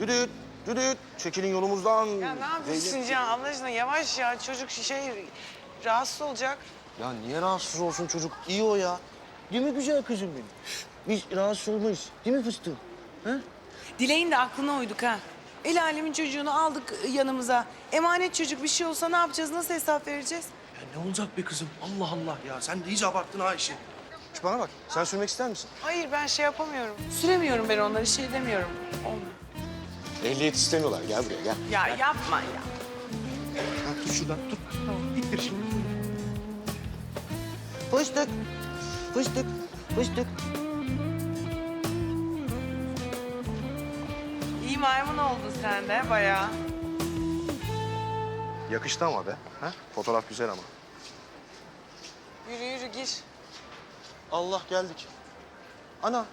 Düdüt, düdüt. Çekilin yolumuzdan. Ya ne yapıyorsun Zeynep. Allah aşkına yavaş ya. Çocuk şey rahatsız olacak. Ya niye rahatsız olsun çocuk? İyi o ya. Değil mi güzel kızım benim? Biz rahatsız olmayız. Değil mi fıstığım? Ha? Dileğin de aklına uyduk ha. El alemin çocuğunu aldık yanımıza. Emanet çocuk bir şey olsa ne yapacağız? Nasıl hesap vereceğiz? Ya ne olacak be kızım? Allah Allah ya. Sen de iyice abarttın ha işi. Şu bana bak. Sen sürmek ister misin? Hayır ben şey yapamıyorum. Süremiyorum ben onları şey demiyorum. Olmuyor. Ehliyet istemiyorlar. Gel buraya gel. Ya yapma ya. Ha, tut şuradan tut. İttir şimdi. Fıstık. Fıstık. Fıstık. İyi maymun oldun sen de bayağı. Yakıştı ama be. Ha? Fotoğraf güzel ama. Yürü yürü gir. Allah geldik. Ana.